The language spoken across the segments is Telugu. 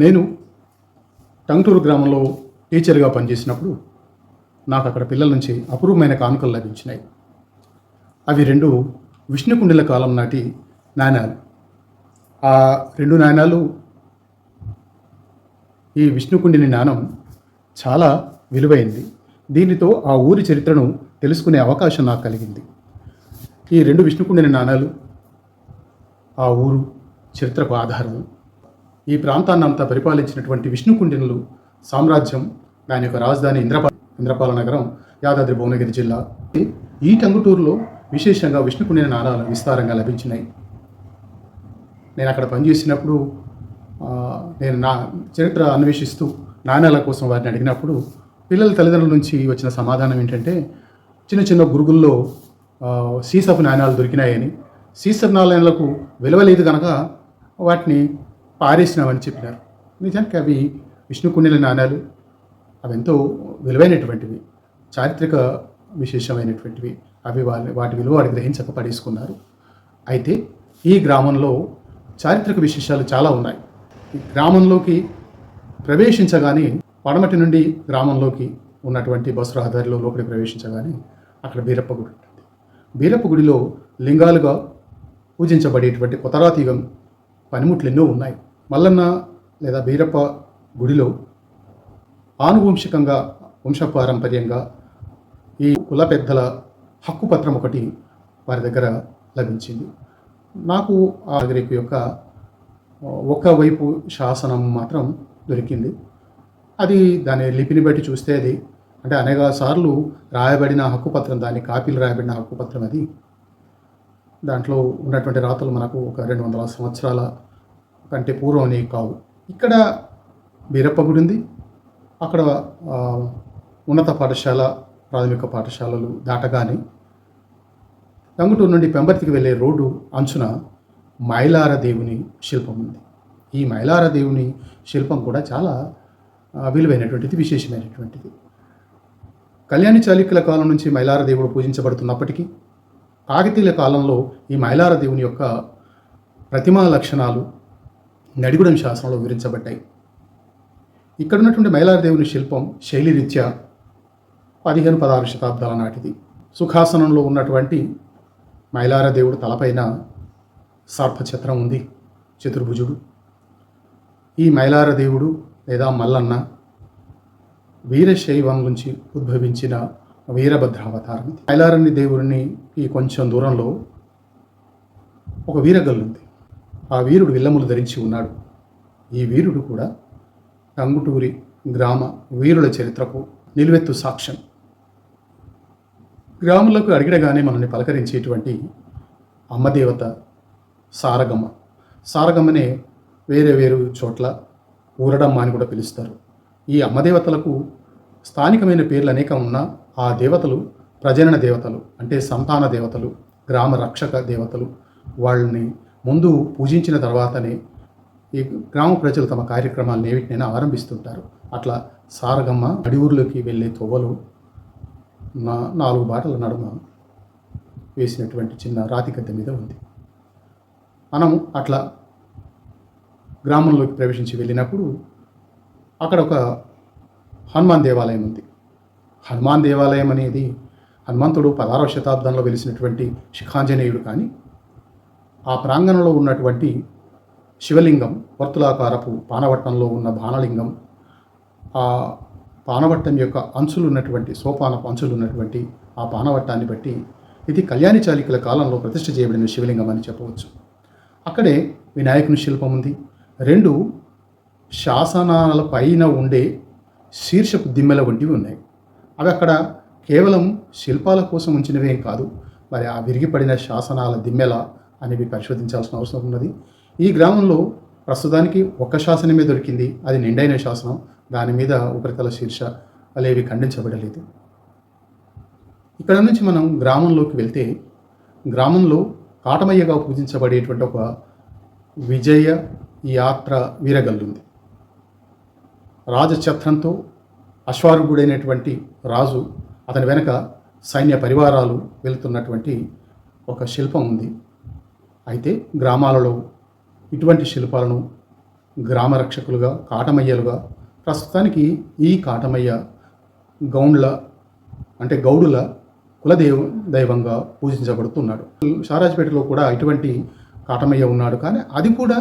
నేను టంగుటూరు గ్రామంలో టీచర్గా పనిచేసినప్పుడు నాకు అక్కడ పిల్లల నుంచి అపూర్వమైన కానుకలు లభించినాయి. అవి రెండు విష్ణుకుండిల కాలం నాటి నాణ్యాలు ఆ రెండు నాణ్యాలు ఈ విష్ణుకుండిని నాణం చాలా విలువైంది. దీనితో ఆ ఊరి చరిత్రను తెలుసుకునే అవకాశం నాకు కలిగింది. ఈ రెండు విష్ణుకుండిని నాణాలు ఆ ఊరు చరిత్రకు ఆధారము. ఈ ప్రాంతాన్ని అంతా పరిపాలించినటువంటి విష్ణుకుండినులు సామ్రాజ్యం దాని యొక్క రాజధాని ఇంద్రపా ఇంద్రపాల నగరం యాదాద్రి భువనగిరి జిల్లా. ఈ టంగుటూరులో విశేషంగా విష్ణుకుండిన నాణాలు విస్తారంగా లభించినాయి. నేను అక్కడ పనిచేసినప్పుడు నేను నా చరిత్ర అన్వేషిస్తూ నాణ్యాల కోసం వారిని అడిగినప్పుడు పిల్లల తల్లిదండ్రుల నుంచి వచ్చిన సమాధానం ఏంటంటే చిన్న చిన్న గురుగుల్లో సీసపు నాణ్యాలు దొరికినాయని. సీసపు నాణ్యాలకు విలువ లేదు కనుక వాటిని పారేసినామని చెప్పినారు. నిజానికి అవి విష్ణుకుండిల నాణాలు. అవి ఎంతో విలువైనటువంటివి. చారిత్రక విశేషమైనటువంటివి. అవి వాళ్ళ వాటి విలువ వాడు గ్రహించక పడేసుకున్నారు. అయితే ఈ గ్రామంలో చారిత్రక విశేషాలు చాలా ఉన్నాయి. ఈ గ్రామంలోకి ప్రవేశించగానే పడమటి నుండి గ్రామంలోకి ఉన్నటువంటి బస్సు రహదారిలో లోపలికి ప్రవేశించగానే అక్కడ బీరప్ప గుడి ఉంటుంది. బీరప్ప గుడిలో లింగాలుగా పూజించబడేటువంటి కొతరాతీగం పనిముట్లు ఎన్నో ఉన్నాయి. మల్లన్న లేదా బీరప్ప గుడిలో ఆనువంశికంగా వంశపారంపర్యంగా ఈ కుల పెద్దల హక్కు పత్రం ఒకటి వారి దగ్గర లభించింది. నాకు ఆ నాగరికు యొక్క ఒకవైపు శాసనం మాత్రం దొరికింది. అది దాని లిపిని బట్టి చూస్తే అది అంటే అనేక సార్లు రాయబడిన హక్కుపత్రం దాని కాపీలు రాయబడిన హక్కుపత్రం అది. దాంట్లో ఉన్నటువంటి రాతలు మనకు ఒక రెండు వందల సంవత్సరాల కంటే పూర్వం అనేవి కావు. ఇక్కడ బీరప్ప గుడి ఉంది అక్కడ ఉన్నత పాఠశాల ప్రాథమిక పాఠశాలలు దాటగానే టంగుటూరు నుండి పెంబర్తికి వెళ్ళే రోడ్డు అంచున మైలార దేవుని శిల్పం ఉంది. ఈ మైలార దేవుని శిల్పం కూడా చాలా విలువైనటువంటిది విశేషమైనటువంటిది. కళ్యాణి చాళుక్యుల కాలం నుంచి మైలార దేవుడు పూజించబడుతున్నప్పటికీ కాకతీయుల కాలంలో ఈ మైలార దేవుని యొక్క ప్రతిమా లక్షణాలు నడిగుడం శాసనంలో వివరించబడ్డాయి. ఇక్కడ ఉన్నటువంటి మైలార దేవుని శిల్పం శైలిరీత్యా పదిహేను పదహారు శతాబ్దాల నాటిది. సుఖాసనంలో ఉన్నటువంటి మైలార దేవుడు తలపైన సర్పఛత్రం ఉంది చతుర్భుజుడు. ఈ మైలార దేవుడు లేదా మల్లన్న వీరశైవం నుంచి ఉద్భవించిన వీరభద్రావతారం ఇది. మైలారని దేవుడిని ఈ కొంచెం దూరంలో ఒక వీరగల్లు ఉంది ఆ వీరుడు విల్లములు ధరించి ఉన్నాడు. ఈ వీరుడు కూడా టంగుటూరి గ్రామ వీరుల చరిత్రకు నిలువెత్తు సాక్ష్యం. గ్రాములకు అడిగడగానే మనల్ని పలకరించేటువంటి అమ్మదేవత సారగమ్మ. సారగమ్మనే వేరే వేరు చోట్ల ఊరడమ్మ అని కూడా పిలుస్తారు. ఈ అమ్మదేవతలకు స్థానికమైన పేర్లు అనేకం ఉన్నా ఆ దేవతలు ప్రజనన దేవతలు అంటే సంతాన దేవతలు గ్రామ రక్షక దేవతలు వాళ్ళని ముందు పూజించిన తర్వాతనే ఈ గ్రామ ప్రజలు తమ కార్యక్రమాలను ఏవిటినైనా ఆరంభిస్తుంటారు. అట్లా సారగమ్మ అడివురులోకి వెళ్ళే తువ్వలు నా నాలుగు బాటల నడుమ వేసినటువంటి చిన్న రాతి గద్దె మీద ఉంది. మనం అట్లా గ్రామంలోకి ప్రవేశించి వెళ్ళినప్పుడు అక్కడ ఒక హనుమాన్ దేవాలయం ఉంది. హనుమాన్ దేవాలయం అనేది హనుమంతుడు పదహారవ శతాబ్దంలో వెలిసినటువంటి శిఖాంజనేయుడు కానీ ఆ ప్రాంగణంలో ఉన్నటువంటి శివలింగం వర్తులాకారపు పానవట్టంలో ఉన్న బాణలింగం ఆ పానవట్టం యొక్క అంచులు ఉన్నటువంటి సోపానపు అంచులు ఉన్నటువంటి ఆ పానవట్టాన్ని బట్టి ఇది కళ్యాణి చాలికల కాలంలో ప్రతిష్ఠ చేయబడిన శివలింగం అని చెప్పవచ్చు. అక్కడే వినాయకుని శిల్పం ఉంది. రెండు శాసనాల పైన ఉండే శీర్షపు దిమ్మెల వంటివి ఉన్నాయి. అవి అక్కడ కేవలం శిల్పాల కోసం ఉంచినవేం కాదు. మరి ఆ విరిగిపడిన శాసనాల దిమ్మెల అనేవి పరిశోధించాల్సిన అవసరం ఉన్నది. ఈ గ్రామంలో ప్రస్తుతానికి ఒక్క శాసనమే దొరికింది. అది నిండైన శాసనం. దాని మీద ఉపరితల శీర్ష అనేవి ఖండించబడలేదు. ఇక్కడ నుంచి మనం గ్రామంలోకి వెళ్తే గ్రామంలో కాటమయ్యగా పూజించబడేటువంటి ఒక విజయ యాత్ర వీరగల్లుంది. రాజఛత్రంతో అశ్వారుడైనటువంటి రాజు అతని వెనక సైన్య పరివారాలు వెళుతున్నటువంటి ఒక శిల్పం ఉంది. అయితే గ్రామాలలో ఇటువంటి శిల్పాలను గ్రామ రక్షకులుగా కాటమయ్యలుగా ప్రస్తుతానికి ఈ కాటమయ్య గౌండ్ల అంటే గౌడుల కులదేవ దైవంగా పూజించబడుతున్నాడు. షారాజ్పేటలో కూడా ఇటువంటి కాటమయ్య ఉన్నాడు. కానీ అది కూడా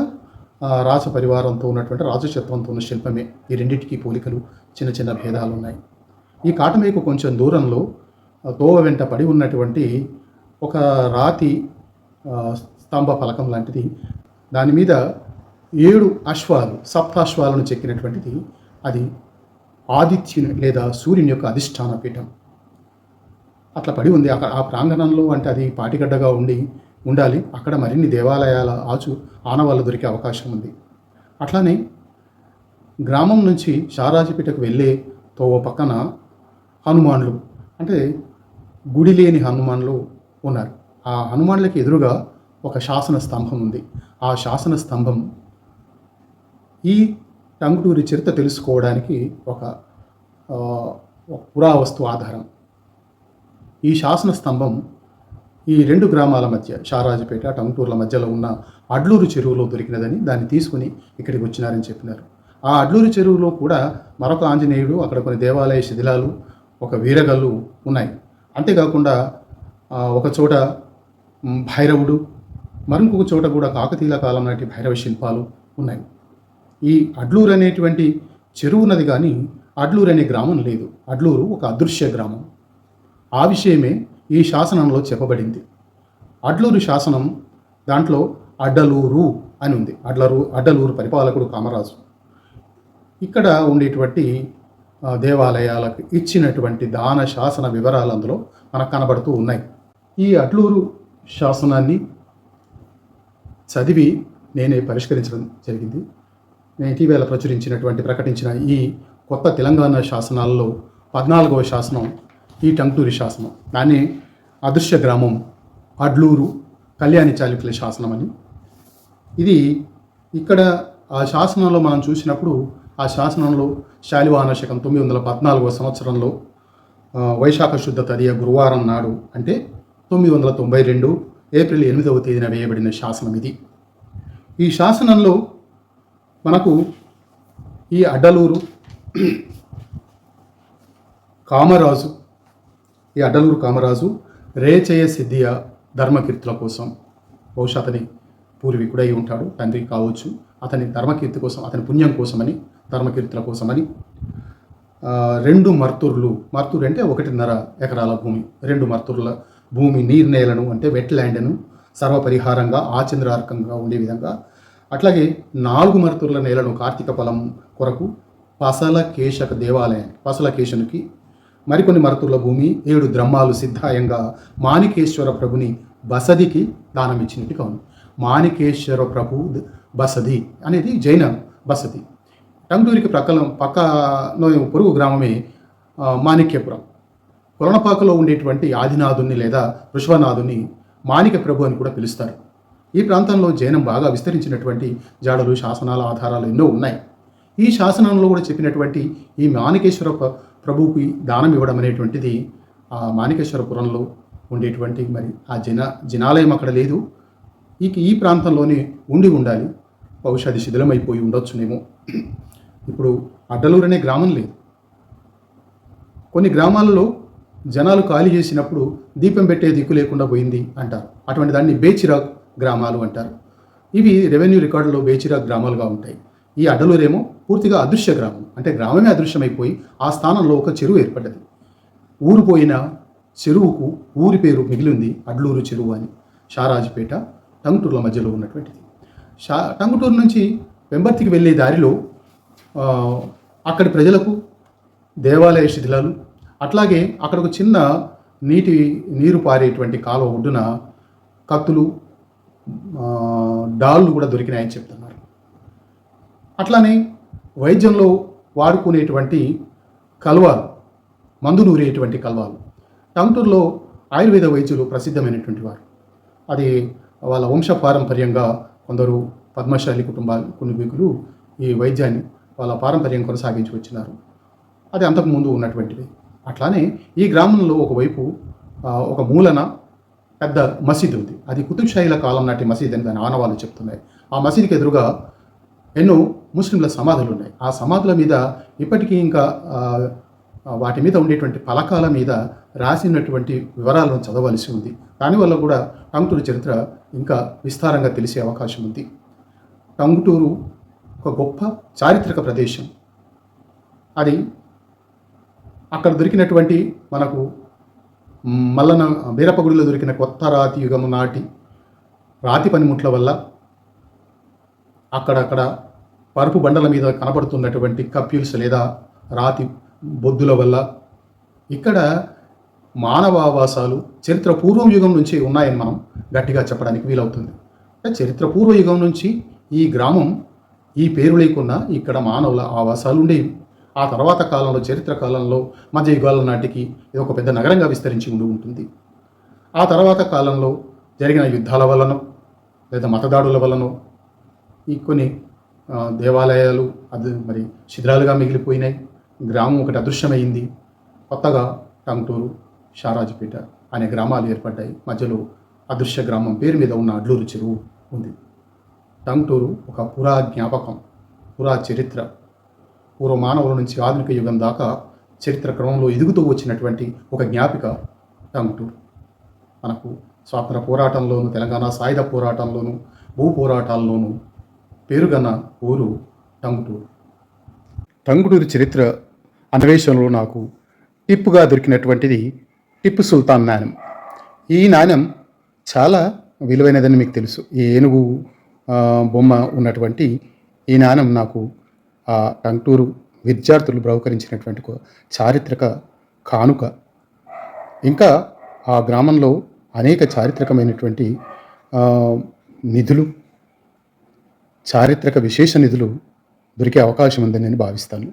రాజ పరివారంతో ఉన్నటువంటి రాజశత్వంతో ఉన్న శిల్పమే. ఈ రెండింటికి పోలికలు చిన్న చిన్న భేదాలు ఉన్నాయి. ఈ కాటమయ్యకు కొంచెం దూరంలో తోవ వెంట పడి ఉన్నటువంటి ఒక రాతి స్తంభ ఫలకం లాంటిది. దాని మీద ఏడు అశ్వాలు సప్తాశ్వాలను చెక్కినటువంటిది. అది ఆదిత్యుని లేదా సూర్యుని యొక్క అధిష్టాన పీఠం. అట్లా పడి ఉంది. అక్కడ ఆ ప్రాంగణంలో అంటే అది పాటిగడ్డగా ఉండి ఉండాలి. అక్కడ మరిన్ని దేవాలయాల ఆచు ఆనవాళ్ళు దొరికే అవకాశం ఉంది. అట్లానే గ్రామం నుంచి షారాజపేటకు వెళ్ళే తోవ పక్కన హనుమాన్లు అంటే గుడి లేని హనుమాన్లు ఉన్నారు. ఆ హనుమాన్లకి ఎదురుగా ఒక శాసన స్తంభం ఉంది. ఆ శాసన స్తంభం ఈ టంగుటూరి చరిత్ర తెలుసుకోవడానికి ఒక పురావస్తు ఆధారం. ఈ శాసన స్తంభం ఈ రెండు గ్రామాల మధ్య షారాజపేట టంగుటూర్ల మధ్యలో ఉన్న అడ్లూరు చెరువులో దొరికినదని దాన్ని తీసుకుని ఇక్కడికి వచ్చినారని చెప్పినారు. ఆ అడ్లూరు చెరువులో కూడా మరొక ఆంజనేయుడు అక్కడ కొన్ని దేవాలయ శిథిలాలు ఒక వీరగల్లు ఉన్నాయి. అంతేకాకుండా ఒకచోట ఒక చోట భైరవుడు మరింకొక చోట కూడా కాకతీయుల కాలం నాటి భైరవ శిల్పాలు ఉన్నాయి. ఈ అడ్లూరు అనేటువంటి చెరువు ఉన్నది కానీ అడ్లూరు అనే గ్రామం లేదు. అడ్లూరు ఒక అదృశ్య గ్రామం. ఆ విషయమే ఈ శాసనంలో చెప్పబడింది. అడ్లూరు శాసనం దాంట్లో అడ్డలూరు అని ఉంది. అడ్లరు అడ్డలూరు పరిపాలకుడు కామరాజు. ఇక్కడ ఉండేటువంటి దేవాలయాలకు ఇచ్చినటువంటి దాన శాసన వివరాలు అందులో మనకు కనబడుతూ ఉన్నాయి. ఈ అడ్లూరు శాసనాన్ని చదివి నేనే పరిష్కరించడం జరిగింది. నేను ఇటీవేళ ప్రచురించినటువంటి ప్రకటించిన ఈ కొత్త తెలంగాణ శాసనాలలో పద్నాలుగవ శాసనం ఈ టంగుటూరి శాసనం దాన్ని అదృశ్య గ్రామం అడ్లూరు కళ్యాణి చాళుక్యుల శాసనం అని. ఇది ఇక్కడ ఆ శాసనంలో మనం చూసినప్పుడు ఆ శాసనంలో శాలివాహన శకం తొమ్మిది వందల పద్నాలుగవ సంవత్సరంలో వైశాఖ శుద్ధ తదియ గురువారం నాడు అంటే తొమ్మిది వందల తొంభై రెండు ఏప్రిల్ ఎనిమిదవ తేదీన వేయబడిన శాసనం ఇది. ఈ శాసనంలో మనకు ఈ అడ్డలూరు కామరాజు ఈ అడ్డలూరు కామరాజు రేచయ సిద్ధియ ధర్మకీర్తుల కోసం బహుశా అతని పూర్వీకుడై ఉంటాడు తండ్రి కావచ్చు. అతని ధర్మకీర్తి కోసం అతని పుణ్యం కోసమని ధర్మకీర్తుల కోసమని రెండు మర్తుర్లు. మర్తురు అంటే ఒకటిన్నర ఎకరాల భూమి. రెండు మర్తుర్ల భూమి నీరు నేలను అంటే వెట్ ల్యాండ్ను సర్వపరిహారంగా ఆచంద్రార్కంగా ఉండే విధంగా. అట్లాగే నాలుగు మరుతుల నేలను కార్తీక ఫలం కొరకు పసల కేశక దేవాలయం పసల కేశనుకి మరికొన్ని మరుతుల భూమి ఏడు ద్రమ్మాలు సిద్ధాయంగా మాణికేశ్వర ప్రభుని బసదికి దానం ఇచ్చినట్టుగా మాణికేశ్వర ప్రభు బసది అనేది జైన బసది. టంగూరికి ప్రక్కల పక్కన పొరుగు గ్రామమే మాణిక్యపురం. కొలనపాకలో ఉండేటువంటి ఆదినాథుని లేదా ఋష్వనాథుని మాణిక ప్రభు అని కూడా పిలుస్తారు. ఈ ప్రాంతంలో జైనం బాగా విస్తరించినటువంటి జాడలు శాసనాల ఆధారాలు ఎన్నో ఉన్నాయి. ఈ శాసనంలో కూడా చెప్పినటువంటి ఈ మాణికేశ్వర ప్ర- ప్రభువుకి దానం ఇవ్వడం అనేటువంటిది ఆ మాణికేశ్వరపురంలో ఉండేటువంటి మరి ఆ జన జనాలయం అక్కడ లేదు. ఈ ఈ ప్రాంతంలోనే ఉండి ఉండాలి. బహుశా అది శిథిలమైపోయి ఉండొచ్చునేమో. ఇప్పుడు అడ్డలూరు అనే గ్రామం లేదు. కొన్ని గ్రామాలలో జనాలు ఖాళీ చేసినప్పుడు దీపం పెట్టే దిక్కు లేకుండా పోయింది అంటారు. అటువంటి దాన్ని బేచిరాగ్ గ్రామాలు అంటారు. ఇవి రెవెన్యూ రికార్డులో బేచిరాగ్ గ్రామాలుగా ఉంటాయి. ఈ అడ్డలూరేమో పూర్తిగా అదృశ్య గ్రామం. అంటే గ్రామమే అదృశ్యమైపోయి ఆ స్థానంలో ఒక చెరువు ఏర్పడ్డది. ఊరు పోయిన చెరువుకు ఊరి పేరు మిగిలింది అడ్లూరు చెరువు అని. షారాజుపేట టంగుటూర్ల మధ్యలో ఉన్నటువంటిది. షా టంగుటూరు నుంచి వెంబర్తికి వెళ్ళే దారిలో అక్కడి ప్రజలకు దేవాలయ శిథిలాలు అట్లాగే అక్కడ ఒక చిన్న నీటి నీరు పారేటువంటి కాలువ ఒడ్డున కత్తులు డాళ్ళు కూడా దొరికినాయని చెప్తున్నారు. అట్లానే వైద్యంలో వాడుకునేటువంటి కల్వాలు మందు నూరేటువంటి కల్వాలు. టంగుటూరులో ఆయుర్వేద వైద్యులు ప్రసిద్ధమైనటువంటి వారు. అది వాళ్ళ వంశ పారంపర్యంగా కొందరు పద్మశాలి కుటుంబాలు కుటుంబీకులు ఈ వైద్యాన్ని వాళ్ళ పారంపర్యం కొనసాగించి వచ్చినారు అది అంతకుముందు ఉన్నటువంటిది. అట్లానే ఈ గ్రామంలో ఒకవైపు ఒక మూలన పెద్ద మసీదు ఉంది. అది కుతుబ్షాహీల కాలం నాటి మసీద్ అని దాని ఆనవాళ్ళు చెప్తున్నాయి. ఆ మసీదుకి ఎదురుగా ఎన్నో ముస్లింల సమాధులు ఉన్నాయి. ఆ సమాధుల మీద ఇప్పటికీ ఇంకా వాటి మీద ఉండేటువంటి పలకాల మీద రాసినటువంటి వివరాలను చదవలసి ఉంది. దానివల్ల కూడా టంగుటూరు చరిత్ర ఇంకా విస్తారంగా తెలిసే అవకాశం ఉంది. టంగుటూరు ఒక గొప్ప చారిత్రక ప్రదేశం. అది అక్కడ దొరికినటువంటి మనకు మల్లన బీరపగుడిలో దొరికిన కొత్త రాతి యుగము నాటి రాతి పనిముట్ల వల్ల అక్కడక్కడ పరుపు బండల మీద కనపడుతున్నటువంటి కప్యూల్స్ లేదా రాతి బొద్దుల వల్ల ఇక్కడ మానవ ఆవాసాలు చరిత్ర పూర్వం యుగం నుంచి ఉన్నాయని మనం గట్టిగా చెప్పడానికి వీలవుతుంది. చరిత్ర పూర్వ యుగం నుంచి ఈ గ్రామం ఈ పేరు లేకున్నా ఇక్కడ మానవుల ఆవాసాలు ఉండేవి. ఆ తర్వాత కాలంలో చరిత్ర కాలంలో మధ్య యుగాల నాటికి ఇది ఒక పెద్ద నగరంగా విస్తరించి ఉండి ఉంటుంది. ఆ తర్వాత కాలంలో జరిగిన యుద్ధాల వలన లేదా మతదాడుల వలనో ఈ కొన్ని దేవాలయాలు అది మరి శిథిరాలుగా మిగిలిపోయినాయి. గ్రామం ఒకటి అదృశ్యమైంది. కొత్తగా టంగుటూరు షారాజుపేట అనే గ్రామాలు ఏర్పడ్డాయి. మధ్యలో అదృశ్య గ్రామం పేరు మీద ఉన్న అడ్లూరు చెరువు ఉంది. టంగుటూరు ఒక పురా జ్ఞాపకం పురా చరిత్ర పూర్వ మానవుల నుంచి ఆధునిక యుగం దాకా చరిత్ర క్రమంలో ఎదుగుతూ వచ్చినటువంటి ఒక జ్ఞాపిక టంగుటూరు. మనకు స్వాతంత్ర పోరాటంలోను తెలంగాణ సాయుధ పోరాటంలోను భూ పోరాటాల్లోనూ పేరుగన్న ఊరు టంగుటూరు. టంగుటూరు చరిత్ర అన్వేషణలో నాకు టిప్పుగా దొరికినటువంటిది టిప్పు సుల్తాన్ నాణ్యం. ఈ నాణ్యం చాలా విలువైనదని మీకు తెలుసు. ఈ ఏనుగు బొమ్మ ఉన్నటువంటి ఈ నాణ్యం నాకు ఆ టంగుటూరు విద్యార్థులు బహుకరించినటువంటి చారిత్రక కానుక. ఇంకా ఆ గ్రామంలో అనేక చారిత్రకమైనటువంటి నిధులు చారిత్రక విశేష నిధులు దొరికే అవకాశం ఉందని నేను భావిస్తాను.